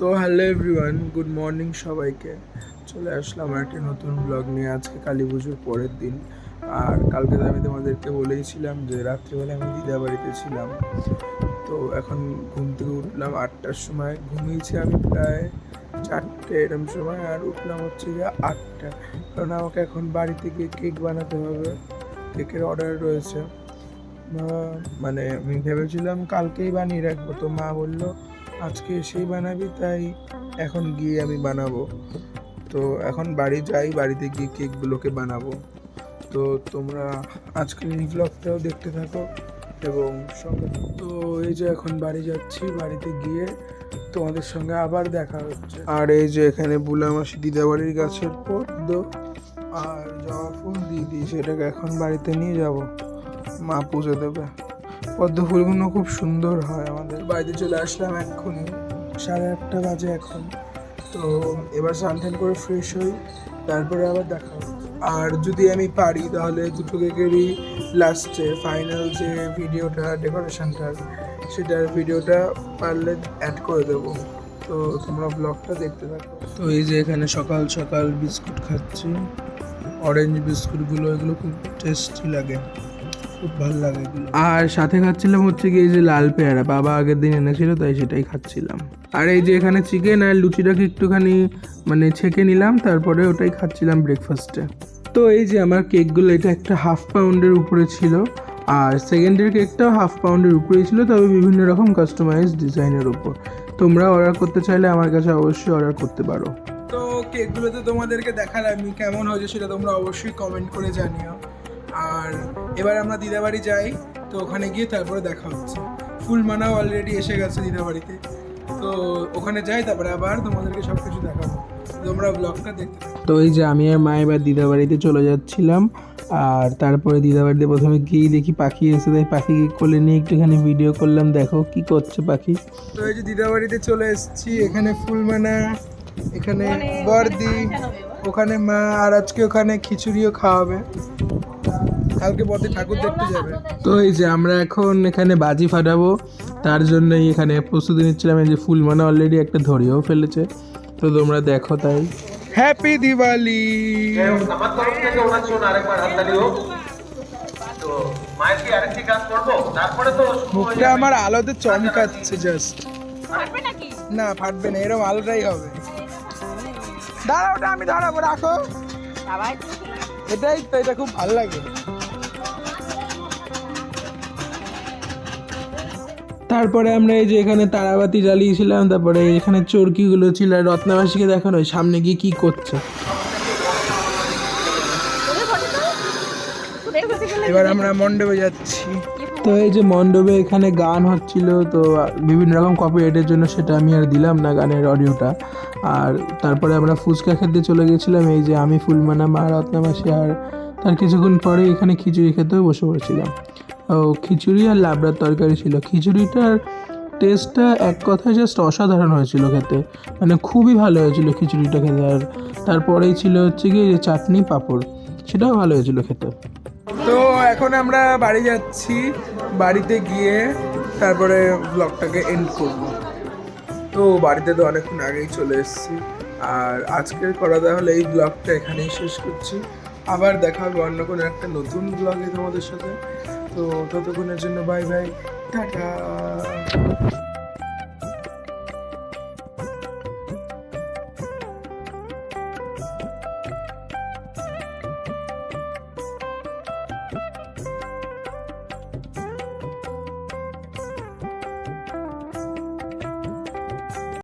তো hello everyone good morning সবাইকে। চলে আসলাম একটা নতুন ব্লগ নিয়ে। আজকে কালী পুজোর পরের দিন। আর কালকে আমি তোমাদেরকে বলেইছিলাম যে রাত্রিবেলা আমি দিদা বাড়িতে ছিলাম। তো এখন ঘুম থেকে উঠলাম আটটার সময়। ঘুমিয়েছি আমি প্রায় চারটে এরম সময় আর উঠলাম হচ্ছে গিয়ে আটটা। কারণ আমাকে এখন বাড়িতে গিয়ে কেক বানাতে হবে। কেকের অর্ডার রয়েছে। মানে আমি ভেবেছিলাম কালকেই বানিয়ে রাখব। তো মা বলল আজকে এসেই বানাবি, তাই এখন গিয়ে আমি বানাবো। তো এখন বাড়ি যাই, বাড়িতে গিয়ে কেকগুলোকে বানাবো। তো তোমরা আজকের এই ব্লগটাও দেখতে থাকো এবং সঙ্গে তো এই যে এখন বাড়ি যাচ্ছি, বাড়িতে গিয়ে তোমাদের সঙ্গে আবার দেখা হচ্ছে। আর এই যে এখানে বুলামাসি দিদাবাড়ির গাছের পদ্ম আর জবা ফুল দিয়ে সেটাকে এখন বাড়িতে নিয়ে যাব। মা পুজো দেবে। পদ্ম ফুলগুলো খুব সুন্দর হয় আমাদের। বাড়িতে চলে আসলাম এক্ষুনি, সাড়ে আটটা বাজে এখন। তো এবার স্নান টান করে ফ্রেশ হই, তারপরে আবার দেখা আর যদি আমি পারি তাহলে দুটো কেকেরই লাস্টে ফাইনাল যে ভিডিওটা ডেকোরেশনটার সেটার ভিডিওটা পারলে অ্যাড করে দেবো। তো তোমরা ব্লগটা দেখতে থাকো। তো এই যে এখানে সকাল সকাল বিস্কুট খাচ্ছি। অরেঞ্জ বিস্কুটগুলো, এগুলো খুব টেস্টি লাগে। খুব ভালো লাগে আর সাথে খাচ্ছিলাম হচ্ছে কি এই যে লাল পেয়ারা বাবা আগের দিন এনেছিল তাই সেটাই খাচ্ছিলাম। আর এই যে এখানে চিকেন আর লুচিটাকে একটুখানি মানে ছেঁকে নিলাম তারপরে ওটাই খাচ্ছিলাম ব্রেকফাস্টে তো এই যে আমার কেকগুলো এটা একটা হাফ পাউন্ডের উপরে ছিল আর সেকেন্ডের কেকটাও হাফ পাউন্ডের উপরেই ছিল তবে বিভিন্ন রকম কাস্টমাইজ ডিজাইনের উপর। তোমরা অর্ডার করতে চাইলে আমার কাছে অবশ্যই অর্ডার করতে পারো। তো কেকগুলো তো তোমাদেরকে দেখালামই কেমন হয়েছে সেটা তোমরা অবশ্যই কমেন্ট করে জানিও। আর এবার আমরা দিদাবাড়ি যাই তো ওখানে গিয়ে তারপরে দেখা হচ্ছে। ফুল মানাও অলরেডি এসে গেছে দিদাবাড়িতে। তো ওখানে যাই তারপরে আবার তোমাদেরকে সব কিছু দেখাবো। তোমরা ব্লগটা দেখতে তো এই যে আমি আর মা এবার দিদাবাড়িতে চলে যাচ্ছিলাম আর তারপরে দিদাবাড়িতে প্রথমে গিয়েই দেখি পাখি এসে তাই পাখিকে কোলে নিয়ে একটুখানি ভিডিও করলাম দেখো কি করছে পাখি। তো এই যে দিদাবাড়িতে চলে এসেছি এখানে ফুলমানা এখানে বর্দি ওখানে মা আর আজকে ওখানে খিচুড়িও খাওয়াবে। কালকে বর্দি ঠাকুর দেখতে যাবে। তো এই যে আমরা এখন এখানে বাজি ফাটাবো তার জন্যই এখানে প্রস্তুতি নিচ্ছিলাম এই যে ফুলমানা অলরেডি একটা ধরিয়েও ফেলেছে। তো তোমরা দেখো তাই। হ্যাপি দিওয়ালি আমার তরফ থেকে ওনার জন্য আরেকবার হাততালি হোক তো মায়ের কি আরেকটি গান করব? তারপরে তো মুখটা আমার আলোতে চমকাচ্ছে জাস্ট না ফাটবে না এরকম আলোটাই হবে। দাঁড়াও ওটা আমি দাঁড়াবো রাখো। এটাই তো এটা খুব ভালো লাগে। তারপরে আমরা এই যে এখানে তারাবাতি জ্বালিয়েছিলাম, তারপরে এখানে চরকিগুলো ছিল, আর রত্নাবাসীকে দেখানো সামনে গিয়ে কি করছে। এবার আমরা মণ্ডপে যাচ্ছি। তো এই যে মণ্ডপে এখানে গান হচ্ছিল, তো বিভিন্ন রকম কপিরাইটের জন্য সেটা আমি আর দিলাম না গানের অডিওটা আর তারপরে আমরা ফুচকা খেতে চলে গেছিলাম, এই যে আমি, ফুলমানা মা, রত্নাবাসী আর তার কিছুক্ষণ পরে এখানে খিচুড়ি খেতেও বসে পড়েছিলাম। খিচুড়ি আর লাবড়ার তরকারি ছিল। খিচুড়িটার টেস্টটা এক কথায় জাস্ট অসাধারণ হয়েছিল খেতে। মানে খুবই ভালো হয়েছিল খিচুড়িটা খেতে। আর তারপরেই ছিল হচ্ছে কি যে চাটনি পাঁপড়। সেটাও ভালো হয়েছিল খেতে। তো এখন আমরা বাড়ি যাচ্ছি। বাড়িতে গিয়ে তারপরে ব্লগটাকে এন্ড করব। তো বাড়িতে তো অনেকক্ষণ আগেই চলে এসেছি। আর আজকের করা তাহলে এই ব্লগটা এখানেই শেষ করছি। আবার দেখা হবে অন্য কোনো একটা নতুন ব্লগে তোমাদের সাথে। তো ততক্ষণের জন্য বাই বাই টাটা।